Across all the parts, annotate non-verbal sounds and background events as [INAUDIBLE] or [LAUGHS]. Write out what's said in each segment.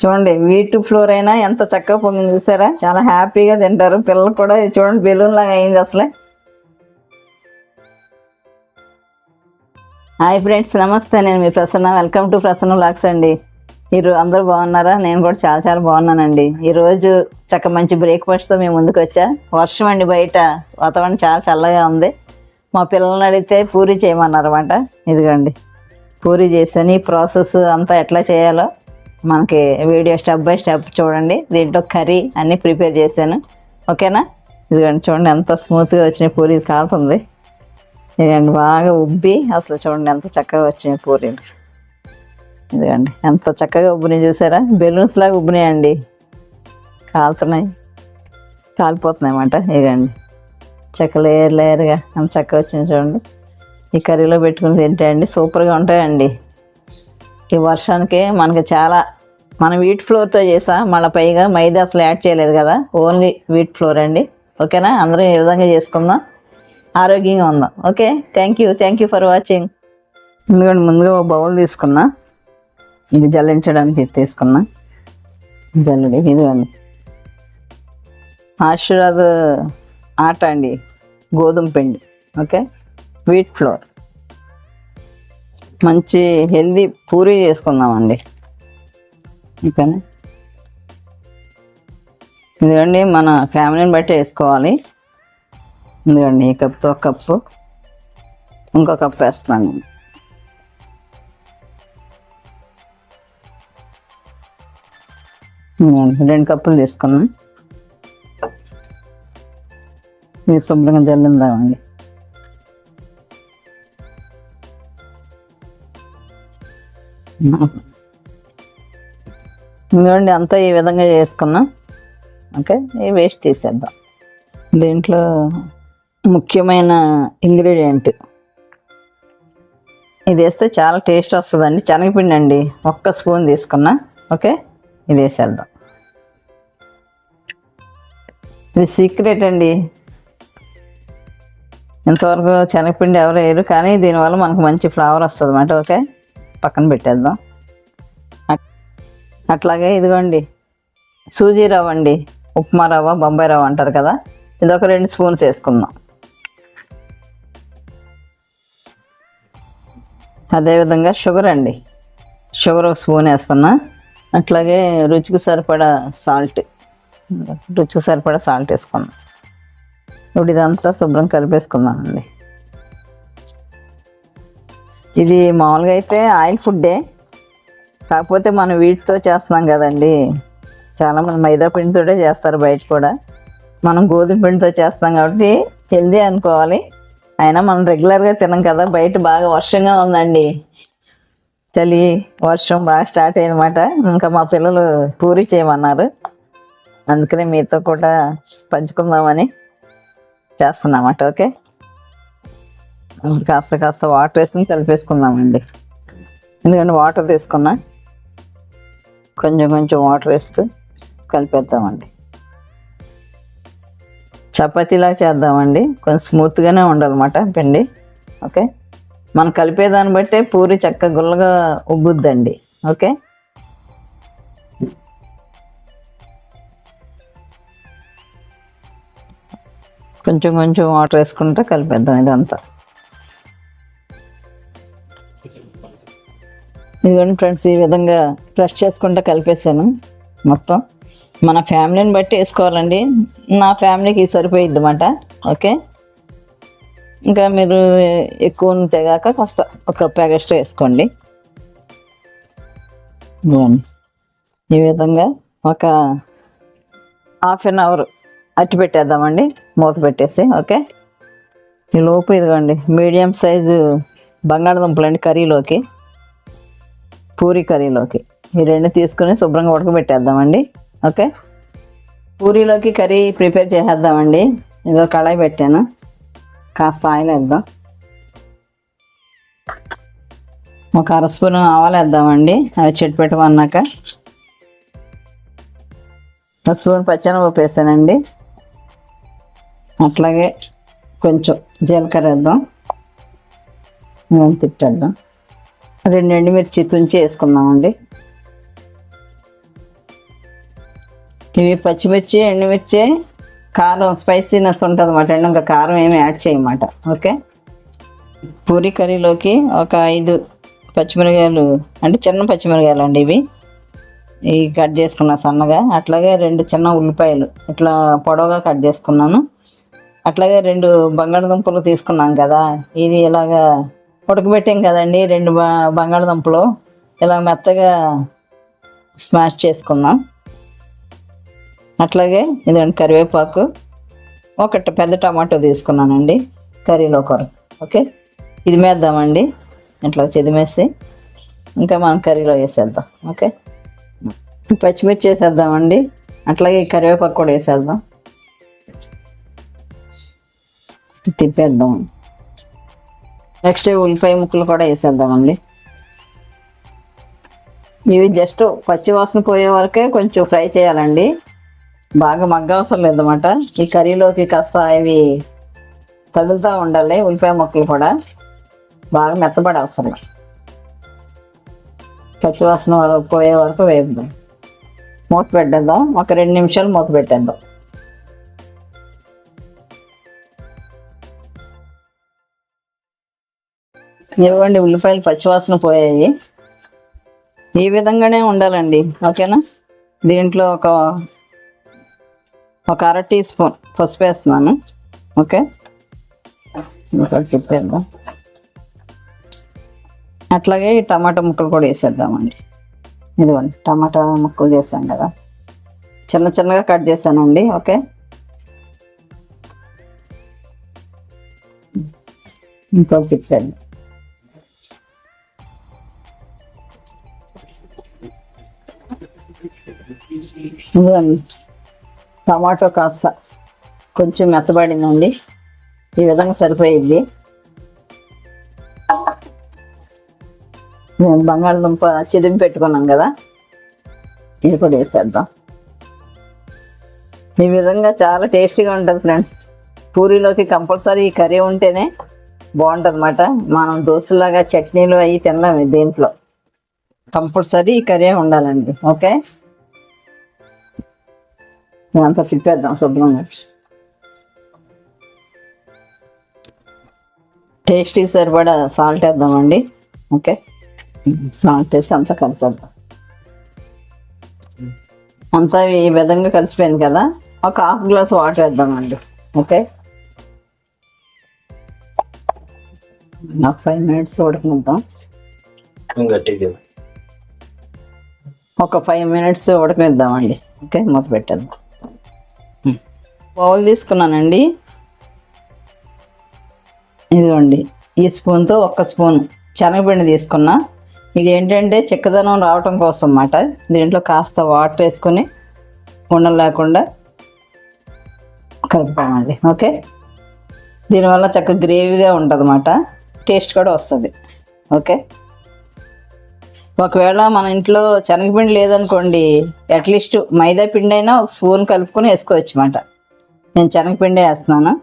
చూడండి wheat flour అయినా ఎంత చక్కగా పొంగింది చూసారా? చాలా హ్యాపీగా తింటారు. పిల్లలు కూడా చూడండి బెలూన్ లాగా అయింది అసలే. హాయ్ ఫ్రెండ్స్ నమస్తే. నేను మీ Prasanna. Welcome to Prasanna blogs అండి. మీరు అందరూ బాగున్నారా? నేను కూడా చాలా చాలా బాగున్నానండి. ఈరోజు చక్క మంచి బ్రేక్ఫాస్ట్తో మేము ముందుకు వచ్చా. వర్షం అండి బయట. వాతావరణం చాలా చల్లగా ఉంది. మా పిల్లల్ని అడిగితే పూరి చేయమన్నారు అనమాట ఇదిగోండి. పూరి చేసాను ఈ ప్రాసెస్ అంతా ఎట్లా చేయాలో. మనకి వీడియో స్టెప్ బై స్టెప్ చూడండి. దీంట్లో కర్రీ అన్నీ ప్రిపేర్ చేశాను. ఓకేనా? ఇదిగోండి చూడండి ఎంత స్మూత్గా వచ్చినాయి పూరి ఇది కాలుతుంది. ఇదిగోండి బాగా ఉబ్బి అసలు చూడండి ఎంత చక్కగా వచ్చినాయి పూరీలు. ఇదిగోండి ఎంత చక్కగా ఉబ్బినాయి చూసారా? బెలూన్స్ లాగా ఉబ్బినాయండి. కాలుతున్నాయి. కాలిపోతున్నాయి అన్నమాట. ఇదిగోండి. చెక్క లేయర్ లేయర్గా ఎంత చక్కగా వచ్చింది చూడండి. ఈ కర్రీలో పెట్టుకుని తింటాయండి అండి? సూపర్గా ఉంటాయండి. ఈ వర్షానికి మనకి చాలా మనం వీట్ ఫ్లోర్తో చేసా మళ్ళీ పైగా మైదా అసలు యాడ్ చేయలేదు కదా. ఓన్లీ వీట్ ఫ్లోర్ అండి. ఓకేనా? అందరం ఈ విధంగా చేసుకుందాం. ఆరోగ్యంగా ఉందాం. Okay? Thank you thank you for watching ఎందుకంటే ముందుగా ఒక బౌల్ తీసుకున్నా. ఇది జల్లించడానికి ఇది తీసుకున్నా. జల్లడి ఇదిగోండి. ఆశీర్వాద్ ఆట అండి. గోధుమ పిండి. ఓకే? వీట్ ఫ్లోర్ మంచి హెల్దీ పూరి చేసుకుందామండి. ఓకేనా? ఎందుకండి మన ఫ్యామిలీని బట్టి వేసుకోవాలి. ఎందుకండి ఈ కప్తో ఒక కప్పు. ఇంకో కప్పు వేస్తాను రెండు కప్పులు తీసుకున్నాం. ఇది శుభ్రంగా జల్లిందామండి. ఇదిగోండి అంతా ఈ విధంగా చేసుకున్నాం. ఓకే ఈ వేస్ట్ తీసేద్దాం దీంట్లో ముఖ్యమైన ఇంగ్రీడియంట్. ఇది వేస్తే చాలా టేస్ట్ వస్తుందండి. శనగపిండి అండి ఒక్క స్పూన్ తీసుకున్నా. ఓకే ఇది వేసేద్దాం. ఇది సీక్రెట్ అండి. ఇంతవరకు శనగపిండి ఎవరు వేయరు కానీ దీనివల్ల మనకు మంచి ఫ్లేవర్ వస్తుంది అన్నమాట ఓకే? పక్కన పెట్టేద్దాం. అట్- అట్లాగే ఇదిగోండి సూజీ రవ్వ అండి ఉప్మా రవ్వ బొంబాయి రవ్వ అంటారు కదా ఇది ఒక రెండు స్పూన్స్ వేసుకుందాం. అదేవిధంగా షుగర్ అండి షుగర్ ఒక స్పూన్ వేస్తున్నా. అట్లాగే రుచికి సరిపడా సాల్ట్ రుచికి సరిపడా సాల్ట్ వేసుకుందాం. ఇప్పుడు ఇదంతా శుభ్రం కలిపేసుకుందామండి. ఇది మామూలుగా అయితే ఆయిల్ ఫుడ్డే. కాకపోతే మనం వీటితో చేస్తున్నాం కదండి. చాలామంది మైదా పిండితోటే చేస్తారు బయట కూడా. మనం గోధుమ పిండితో చేస్తాం కాబట్టి హెల్దీ అనుకోవాలి. అయినా మనం రెగ్యులర్గా తినం కదా బయట బాగా వర్షంగా ఉందండి. చలి వర్షం బాగా స్టార్ట్ అయ్యనమాట ఇంకా మా పిల్లలు పూరి చేయమన్నారు. అందుకనే మీతో కూడా పంచుకుందామని చేస్తున్నామట ఓకే? కాస్త కాస్త వాటర్ వేసుకుని కలిపేసుకుందామండి. ఎందుకంటే వాటర్ తీసుకున్నా కొంచెం కొంచెం వాటర్ వేస్తూ కలిపేద్దామండి. చపాతీలా చేద్దామండి. కొంచెం స్మూత్గానే ఉండాలన్నమాట పిండి. ఓకే? మనం కలిపేదాన్ని బట్టే పూరి చక్క గుల్లగా ఉబ్బుద్దండి. ఓకే? కొంచెం కొంచెం వాటర్ వేసుకుంటే కలిపేద్దాం ఇదంతా. ఇదిగోండి ఫ్రెండ్స్ ఈ విధంగా ప్రెస్ చేసుకుంటూ కలిపేసాను మొత్తం. మన ఫ్యామిలీని బట్టి వేసుకోవాలండి. నా ఫ్యామిలీకి సరిపోయిద్ది అనమాట ఓకే? ఇంకా మీరు ఎక్కువ ఉంటే కాక కాస్త ఒక కప్ ఎక్స్ట్రా వేసుకోండి. ఈ విధంగా ఒక హాఫ్ అన్ అవర్ అట్టి పెట్టేద్దామండి. మూత పెట్టేసి ఓకే? ఈ లోపు ఇదిగోండి మీడియం సైజు బంగాళదుంపలండి కర్రీలోకి. పూరి కర్రీలోకి. ఈ రెండు తీసుకుని శుభ్రంగా ఉడకబెట్టేద్దామండి. ఓకే? పూరీలోకి కర్రీ ప్రిపేర్ చేసేద్దామండి. ఇదో కళాయి పెట్టాను. కాస్త ఆయిల్ వేద్దాం. ఒక అర స్పూన్ ఆవాలు వేద్దామండి. అవి చెట్టు పెట్టమన్నాక ఒక స్పూన్ పచ్చనపప్పు వేసానండి. అట్లాగే కొంచెం జీలకర్ర వేద్దాం. తిట్టేద్దాం. రెండు ఎండుమిర్చి తుంచి వేసుకుందామండి ఇవి పచ్చిమిర్చి ఎండుమిర్చి కారం స్పైసీనెస్ ఉంటుంది అన్నమాట అండి ఇంకా కారం ఏమి యాడ్ చేయమాట. ఓకే? పూరి కర్రీలోకి ఒక ఐదు పచ్చిమిరకాయలు అంటే చిన్న పచ్చిమిరకాయలు అండి ఇవి. ఇవి కట్ చేసుకున్నా సన్నగా అట్లాగే రెండు చిన్న ఉల్లిపాయలు. ఇట్లా పొడవుగా కట్ చేసుకున్నాను. అట్లాగే రెండు బంగాళదుంపలు తీసుకున్నాం కదా. ఇది ఇలాగా ఉడకబెట్టాం కదండి రెండు బంగాళదుంపలు. ఇలా మెత్తగా స్మాష్ చేసుకుందాం. అట్లాగే ఇదండి కరివేపాకు. ఒకటి పెద్ద టమాటో తీసుకున్నానండి కర్రీలో కొరకు. ఓకే? ఇది మేద్దామండి. ఇట్లా చెదిమేసి ఇంకా మనం కర్రీలో వేసేద్దాం. ఓకే? పచ్చిమిర్చి వేసేద్దామండి. అట్లాగే కరివేపాకు కూడా వేసేద్దాం. తిప్పేద్దాం. నెక్స్ట్ ఉల్లిపాయ ముక్కలు కూడా వేసేద్దామండి. ఇవి జస్ట్ పచ్చి వాసన పోయే వరకే కొంచెం ఫ్రై చేయాలండి. బాగా మగ్గ అవసరం లేదన్నమాట. ఈ కర్రీలోకి కాస్త ఇవి తగులుతూ ఉండాలి ఉల్లిపాయ ముక్కలు కూడా. బాగా మెత్తబడి అవసరం పచ్చి వాసన వరకు పోయే వరకు వేద్దాం. మూత పెట్టేద్దాం. ఒక రెండు నిమిషాలు మూత పెట్టేద్దాం. ఇవ్వండి ఉల్లిపాయలు పచ్చివాసన పోయాయి. ఈ విధంగానే ఉండాలండి ఓకేనా? దీంట్లో ఒక ఒక అర టీ స్పూన్ పసుపు వేస్తున్నాను ఓకే? ఇంకా తిప్పేద్దాం అట్లాగే ఈ టమాటా ముక్కలు కూడా వేసేద్దామండి. ఇదిగోండి టమాటా ముక్కలు చేసాం కదా. చిన్న చిన్నగా కట్ చేశానండి ఓకే? ఇంకొక తిప్పండి టమాటో కాస్త కొంచెం మెత్తబడిందండి. ఈ విధంగా సరిపోయింది మేము బంగాళదుంప చిదిమి పెట్టుకున్నాం కదా ఇది కూడా వేసేద్దాం. ఈ విధంగా చాలా టేస్టీగా ఉంటుంది ఫ్రెండ్స్. పూరీలోకి కంపల్సరీ ఈ కర్రీ ఉంటేనే బాగుంటుంది అన్నమాట మనం దోశలాగా చట్నీలు అవి తినలేము దీంట్లో. కంపల్సరీ ఈ కర్రీ ఉండాలండి ఓకే? అంతా తిప్పేద్దాం శుభ్రంగా టేస్టీ సరిపడా సాల్ట్ వేద్దామండి ఓకే సాల్ట్ వేసి అంతా కలిపేద్దాం అంతా ఈ విధంగా కలిసిపోయింది కదా ఒక హాఫ్ గ్లాస్ వాటర్ వేద్దామండి ఓకే ఫైవ్ మినిట్స్ ఉడకనిద్దాం గట్టిగా ఒక ఫైవ్ మినిట్స్ ఉడకనిద్దామండి ఓకే మూత పెట్టేద్దాం బౌల్ తీసుకున్నానండి. ఇదిగోండి ఈ స్పూన్తో ఒక్క స్పూన్ శనగపిండి తీసుకున్నా. ఇది ఏంటంటే చిక్కదనం రావటం కోసం అన్నమాట దీంట్లో కాస్త వాటర్ వేసుకొని ఉండలు లేకుండా కలుపుతామండి ఓకే? దీనివల్ల చక్క గ్రేవీగా ఉంటుంది అన్నమాట టేస్ట్ కూడా వస్తుంది ఓకే? ఒకవేళ మన ఇంట్లో శనగపిండి లేదనుకోండి అట్లీస్ట్ మైదా పిండి అయినా ఒక స్పూన్ కలుపుకొని వేసుకోవచ్చు అన్నమాట నేను శనగపిండి వేస్తున్నాను.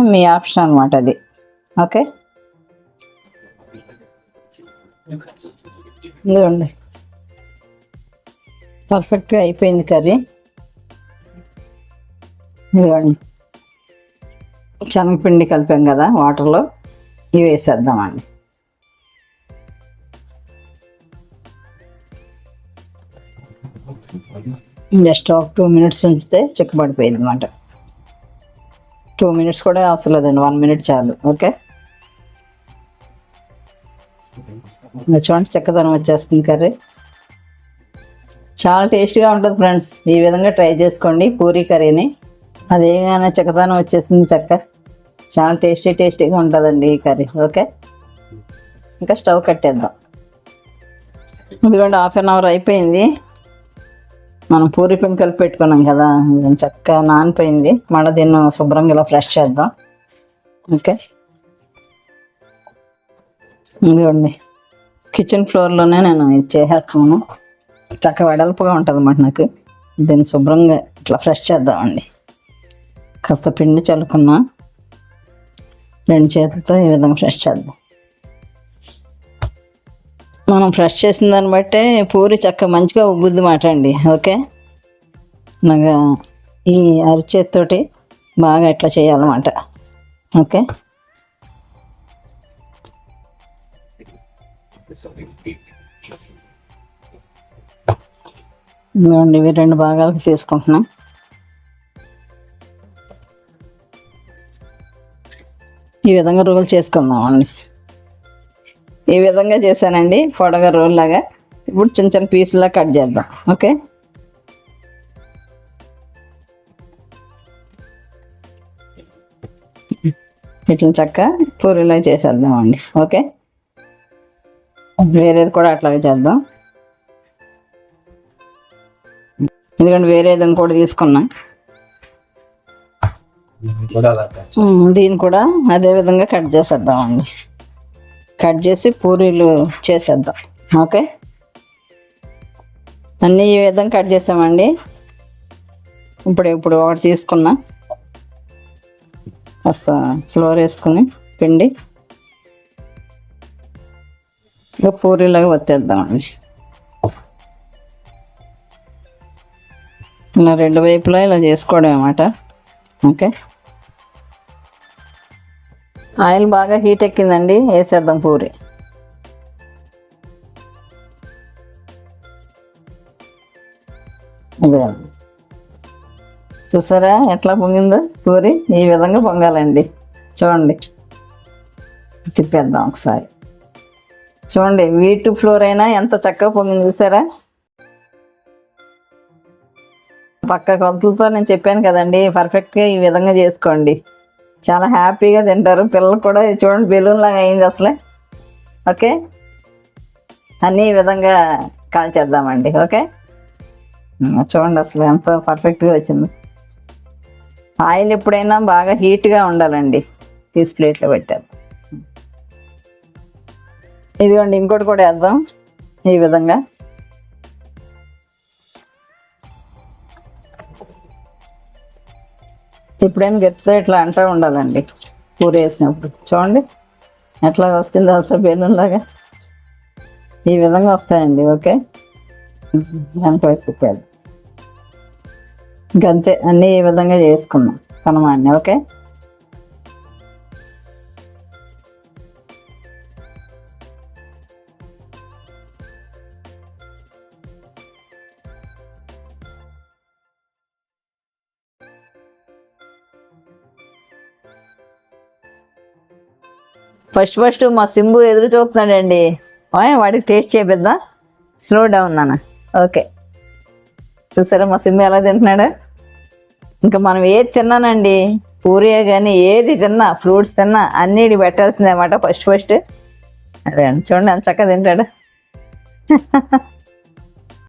మీ ఆప్షన్ అనమాట అది. ఓకే? ఇదిగోండి. పర్ఫెక్ట్గా అయిపోయింది కర్రీ. ఇదిగోండి. శనగపిండి కలిపాం కదా వాటర్లో. ఇవి వేసేద్దామండి. జస్ట్ ఒక టూ మినిట్స్ ఉంచితే చిక్కబడిపోయింది అనమాట టూ మినిట్స్ కూడా అవసరం లేదండి వన్ మినిట్ చాలు ఓకే? ఇంకా చూడండి చక్కదనం వచ్చేస్తుంది కర్రీ. చాలా టేస్టీగా ఉంటుంది ఫ్రెండ్స్ ఈ విధంగా ట్రై చేసుకోండి పూరీ కర్రీని. అదేగానే చక్కదనం వచ్చేసింది చక్క. చాలా టేస్టీ టేస్టీగా ఉంటుందండి ఈ కర్రీ ఓకే? ఇంకా స్టవ్ కట్టేద్దాం. ఇదిగోండి హాఫ్ అన్ అవర్ అయిపోయింది. మనం పూరి పిండి కలిపి పెట్టుకున్నాం కదా చక్కగా నానిపోయింది. మళ్ళీ దీన్ని శుభ్రంగా ఇలా ఫ్రెష్ చేద్దాం. ఓకే. చూడండి కిచెన్ ఫ్లోర్లోనే నేను ఇది చేసేస్తాను. చక్క వెడల్పుగా ఉంటుంది అన్నమాట నాకు. దీన్ని శుభ్రంగా ఇట్లా ఫ్రెష్ చేద్దామండి. కాస్త పిండి చల్లుకున్నా రెండు చేతులతో ఈ విధంగా ఫ్రెష్ చేద్దాం. మనం ఫ్రెష్ చేసిన దాన్ని బట్టే పూరి చక్క మంచిగా ఉబ్బుద్ది మాట అండి ఓకే? నాకు ఈ అరిచేతితోటి బాగా ఎట్లా చేయాలన్నమాట ఓకే? ఇదిగోండి ఇవి రెండు భాగాలకు తీసుకుంటున్నాం. ఈ విధంగా రోల్ చేసుకుందామండి. ఈ విధంగా చేశానండి పొడగా రోల్ లాగా. ఇప్పుడు చిన్న చిన్న పీసులా కట్ చేద్దాం ఓకే? ఇట్లా చక్క పూరీలా చేసేద్దామండి ఓకే? వేరేది కూడా అట్లాగే చేద్దాం. ఎందుకంటే వేరేది కూడా తీసుకున్నా దీన్ని కూడా అదే విధంగా కట్ చేసేద్దామండి. కట్ చేసి పూరీలు చేసేద్దాం. ఓకే? అన్నీ ఈ విధంగా కట్ చేసామండి. ఇప్పుడు ఇప్పుడు ఒకటి తీసుకున్నా. కాస్త ఫ్లోర్ వేసుకుని పిండి. ఇంకా పూరీలాగా వత్తేద్దామండి. ఇలా రెండు వైపులా ఇలా చేసుకోవడం అన్నమాట. ఓకే? ఆయిల్ బాగా హీట్ ఎక్కిందండి వేసేద్దాం పూరి. చూసారా ఎట్లా పొంగిందో పూరి? ఈ విధంగా పొంగాలండి. చూడండి. తిప్పేద్దాం ఒకసారి. చూడండి వీటు ఫ్లోర్ అయినా ఎంత చక్కగా పొంగింది చూసారా? పక్క కొలతలతో నేను చెప్పాను కదండి పర్ఫెక్ట్గా ఈ విధంగా చేసుకోండి. చాలా హ్యాపీగా తింటారు. పిల్లలు కూడా చూడండి బెలూన్ లాగా అయింది అసలే. ఓకే? అన్నీ ఈ విధంగా కాల్చేద్దామండి. ఓకే? చూడండి అసలు ఎంత పర్ఫెక్ట్గా వచ్చింది. ఆయిల్ ఎప్పుడైనా బాగా హీట్గా ఉండాలండి. తీసి ప్లేట్లో పెట్టారు ఇదిగోండి ఇంకోటి కూడా వేద్దాం ఈ విధంగా. ఎప్పుడైనా గట్టితో ఇట్లా అంటూ ఉండాలండి. కూర వేసినప్పుడు చూడండి. ఎట్లా వస్తుంది అసలు బెలూన్లాగా ఈ విధంగా వస్తాయండి ఓకే? ఎంత వేసుకోవాలి ఇంకంతే అన్నీ ఈ విధంగా చేసుకున్నాం కనమాన్ని ఓకే? ఫస్ట్ ఫస్ట్ మా సింబు ఎదురు చూస్తున్నాడండి. వాడికి టేస్ట్ చేపిద్దా? స్లో డౌన్ నాన్న. ఓకే చూసారా మా సింబు ఎలా తింటున్నాడు? ఇంకా మనం ఏది తిన్నానండి? పూరియా కానీ ఏది తిన్నా ఫ్రూట్స్ తిన్నా అన్నిటి పెట్టాల్సిందే అన్నమాట ఫస్ట్ ఫస్ట్. అదే అండి చూడండి అంత చక్కగా తింటాడు. [LAUGHS]